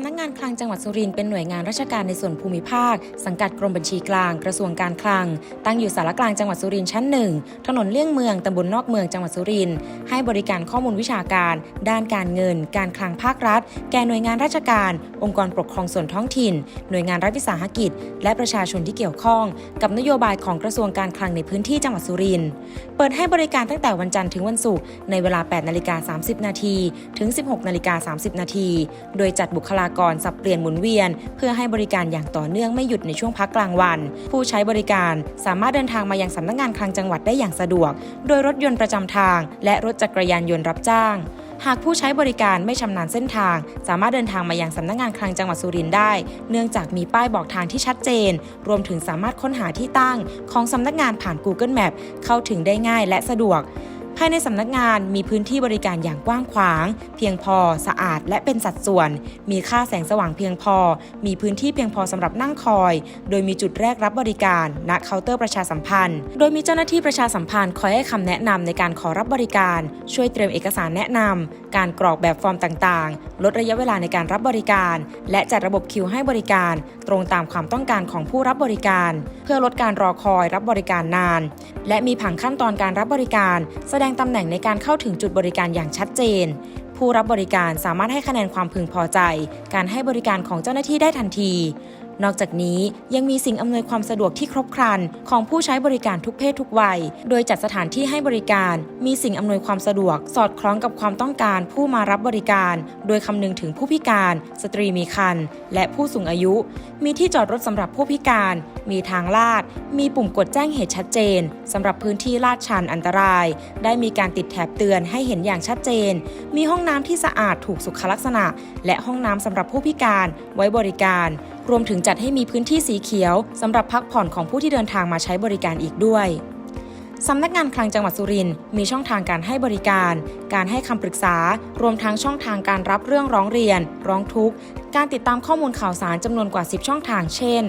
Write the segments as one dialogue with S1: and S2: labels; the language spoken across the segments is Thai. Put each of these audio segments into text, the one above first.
S1: ำนักงานคลังจังหวัดสุรินทร์เป็นหน่วยงานราชการในส่วนภูมิภาค สังกัดกรมบัญชีกลาง กระทรวงการคลัง ตั้งอยู่สารกลางจังหวัดสุรินทร์ชั้นหนึ่งถนนเลี่ยงเมืองตำบลนอกเมืองจังหวัดสุรินทร์ให้บริการข้อมูลวิชาการ ด้านการเงิน การคลังภาครัฐ แก่หน่วยงานราชการ องค์กรปกครองส่วนท้องถิ่น หน่วยงานรัฐวิสาหกิจ และประชาชนที่เกี่ยวข้อง กับนโยบายของกระทรวงการคลังในพื้นที่จังหวัดสุรินทร์เปิดให้บริการตั้งแต่วันจันทร์ถึงวันศุกร์ในเวลา8นาฬิกา30นาทีถึง 16นาฬิกา30นาทีโดยจัดบุคลากรสับเปลี่ยนหมุนเวียน เพื่อให้บริการอย่างต่อเนื่องไม่หยุดในช่วงพักกลางวัน ผู้ใช้บริการสามารถเดินทางมายังสำนักงานคลังจังหวัดได้อย่างสะดวก โดยรถยนต์ประจำทาง และรถจักรยานยนต์รับจ้างหากผู้ใช้บริการไม่ชำนาญเส้นทาง สามารถเดินทางมายังสำนักงานคลังจังหวัดสุรินทร์ได้ เนื่องจากมีป้ายบอกทางที่ชัดเจน รวมถึงสามารถค้นหาที่ตั้ง ของสำนักงานผ่าน Google Map เข้าถึงได้ง่ายและสะดวก ภายในสำนักงานมีพื้นที่บริการอย่างกว้างขวาง เพียงพอสะอาดและเป็นสัดส่วน มีค่าแสงสว่างเพียงพอ มีพื้นที่เพียงพอสำหรับนั่งคอย โดยมีจุดแรกรับบริการ ณเคาน์เตอร์ประชาสัมพันธ์ โดยมีเจ้าหน้าที่ประชาสัมพันธ์คอยให้คำแนะนำในการขอรับบริการ ช่วยเตรียมเอกสารแนะนำการกรอกแบบฟอร์มต่างๆ ลดระยะเวลาในการรับบริการ และจัดระบบคิวให้บริการ ตรงตามความต้องการของผู้รับบริการ เพื่อลดการรอคอยรับบริการนาน และมีผังขั้นตอนการรับบริการแสดดงตำแหน่งในการเข้าถึงจุดบริการอย่างชัดเจน ผู้รับบริการสามารถให้คะแนนความพึงพอใจ การให้บริการของเจ้าหน้าที่ได้ทันที นอกจากนี้ยังมีสิ่งอำนวยความสะดวกที่ครบครัน ของผู้ใช้บริการทุกเพศทุกวัย โดยจัดสถานที่ให้บริการ มีสิ่งอำนวยความสะดวก สอดคล้องกับความต้องการผู้มารับบริการ โดยคำนึงถึงผู้พิการ สตรีมีครรภ์และผู้สูงอายุ มีที่จอดรถสำหรับผู้พิการ มีทางลาด มีปุ่มกดแจ้งเหตุชัดเจนสำหรับพื้นที่ลาดชันอันตราย ได้มีการติดแถบเตือนให้เห็นอย่างชัดเจน มีห้องน้ำที่สะอาดถูกสุขลักษณะ และห้องน้ำสำหรับผู้พิการไว้บริการ รวมถึงจัดให้มีพื้นที่สีเขียวสำหรับพักผ่อนของผู้ที่เดินทางมาใช้บริการอีกด้วยสำนักงานคลังจังหวัดสุรินทร์มีช่องทางการให้บริการ การให้คำปรึกษา รวมทั้งช่องทางการรับเรื่องร้องเรียน ร้องทุกข์ การติดตามข้อมูลข่าวสารจำนวนกว่า 10 ช่องทาง เช่น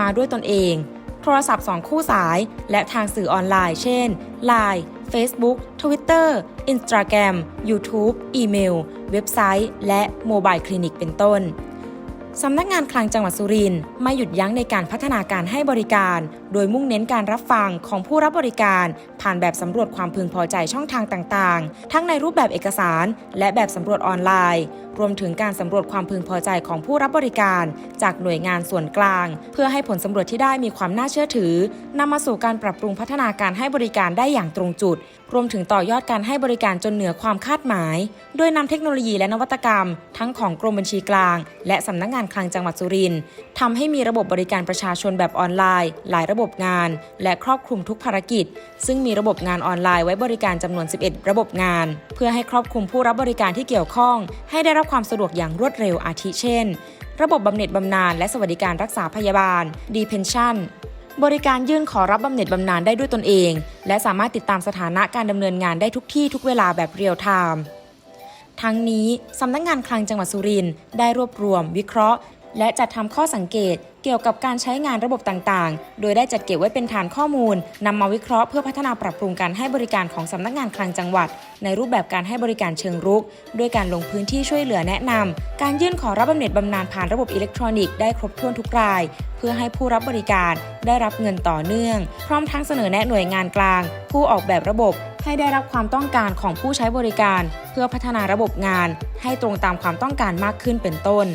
S1: มาด้วยตนเอง โทรศัพท์ 2 คู่สาย และทางสื่อออนไลน์ เช่น Line Facebook Twitter Instagram YouTube อีเมล เว็บไซต์ และโมบายคลินิกเป็นต้น สำนักงานคลังจังหวัดสุรินทร์ไม่หยุดยั้งในการพัฒนาการให้บริการ โดยมุ่งเน้นการรับฟังของผู้รับบริการ ผ่านแบบสำรวจความพึงพอใจช่องทางต่างๆ ทั้งในรูปแบบเอกสาร และแบบสำรวจออนไลน์ รวมถึงการสำรวจความพึงพอใจของผู้รับบริการ จากหน่วยงานส่วนกลาง เพื่อให้ผลสำรวจที่ได้มีความน่าเชื่อถือนำมาสู่การปรับปรุงพัฒนาการให้บริการได้อย่างตรงจุด รวมถึงต่อยอดการให้บริการจนเหนือความคาดหมาย โดยนำเทคโนโลยีและนวัตกรรม ทั้งของกรมบัญชีกลาง และสำนักงานคลังจังหวัดสุรินทร์ทำให้มีระบบบริการประชาชนแบบออนไลน์ หลายระบบงาน และครอบคลุมทุกภารกิจ ซึ่งมีระบบงานออนไลน์ไว้บริการจำนวน 11 ระบบงาน เพื่อให้ครอบคลุมผู้รับบริการที่เกี่ยวข้อง ให้ได้รับความสะดวกอย่างรวดเร็วอาทิเช่น ระบบบำเหน็จบำนาญและสวัสดิการรักษาพยาบาลดีเพนชั่นบริการยื่นขอรับบำเหน็จบำนาญได้ด้วยตนเอง และสามารถติดตามสถานะการดำเนินงานได้ทุกที่ทุกเวลาแบบเรียลไทม์ทั้งนี้สำนักงานคลังจังหวัดสุรินทร์ได้รวบรวม วิเคราะห์ และจัดทำข้อสังเกต เกี่ยวกับการใช้งานระบบต่างๆ โดยได้จัดเก็บไว้เป็นฐานข้อมูลนำมาวิเคราะห์เพื่อพัฒนาปรับปรุงการให้บริการของสำนักงานคลังจังหวัด ในรูปแบบการให้บริการเชิงรุก ด้วยการลงพื้นที่ช่วยเหลือแนะนำการยื่นขอรับบำเหน็จบำนาญผ่านระบบอิเล็กทรอนิกส์ได้ครบถ้วนทุกราย เพื่อให้ผู้รับบริการได้รับเงินต่อเนื่อง พร้อมทั้งเสนอแนะหน่วยงานกลาง ผู้ออกแบบระบบให้ได้รับความต้องการของผู้ใช้บริการ เพื่อพัฒนาระบบงาน ให้ตรงตามความต้องการมากขึ้นเป็นต้น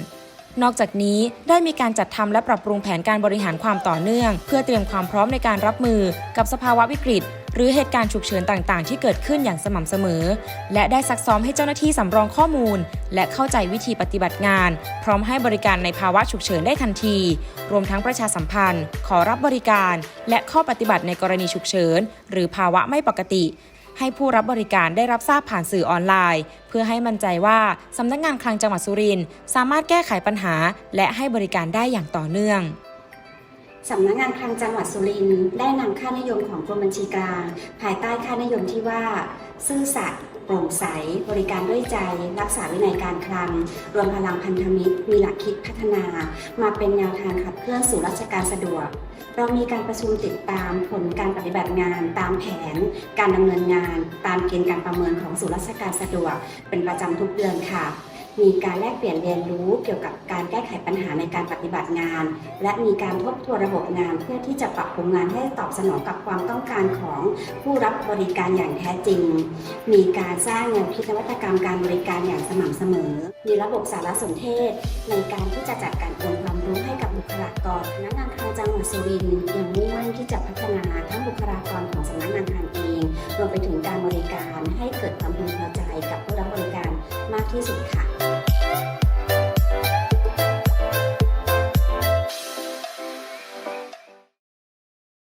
S1: นอกจากนี้ได้มีการจัดทำและปรับปรุงแผนการบริหารความต่อเนื่อง เพื่อเตรียมความพร้อมในการรับมือกับสภาวะวิกฤต หรือเหตุการณ์ฉุกเฉินต่างๆ ที่เกิดขึ้นอย่างสม่ำเสมอ และได้ซักซ้อมให้เจ้าหน้าที่สำรองข้อมูล และเข้าใจวิธีปฏิบัติงาน พร้อมให้บริการในภาวะฉุกเฉินได้ทันที รวมทั้งประชาสัมพันธ์ ขอรับบริการ และข้อปฏิบัติในกรณีฉุกเฉิน หรือภาวะไม่ปกติ ให้ผู้รับบริการได้รับทราบผ่านสื่อออนไลน์ เพื่อให้มั่นใจว่าสำนักงานคลังจังหวัดสุรินทร์สามารถแก้ไขปัญหา และให้บริการได้อย่างต่อเนื่อง
S2: สำนักงานคลังจังหวัดสุรินทร์ได้นำค่านิยมของกรมบัญชีกลาง ภายใต้ค่านิยมที่ว่า ซื่อสัตย์ โปร่งใส บริการด้วยใจ รักษาวินัยการคลัง รวมพลังพันธมิตร มีหลักคิดพัฒนา มาเป็นแนวทางขับเคลื่อนสู่ราชการสะดวก เรามีการประชุมติดตามผลการปฏิบัติงาน ตามแผน การดำเนินงาน ตามเกณฑ์การประเมินของสู่ราชการสะดวก เป็นประจำทุกเดือนค่ะ มีการแลกเปลี่ยนเรียนรู้เกี่ยวกับการแก้ไขปัญหาในการปฏิบัติงาน และมีการทบทวนระบบงานเพื่อที่จะปรับปรุงงานให้ตอบสนองกับความต้องการของผู้รับบริการอย่างแท้จริง มีการสร้างแนวคิดนวัตกรรมการบริการอย่างสม่ำเสมอ มีระบบสารสนเทศ ในการที่จะจัดการองค์ความรู้ให้กับบุคลากรพนักงานคลังจังหวัดสุรินทร์ยังมุ่งมั่นที่จะพัฒนาทั้งบุคลากรของสำนักงานคลังเองรวมไปถึงการบริการให้เกิดความพึงพอใจกับผู้รับบริการมากที่สุดค่ะ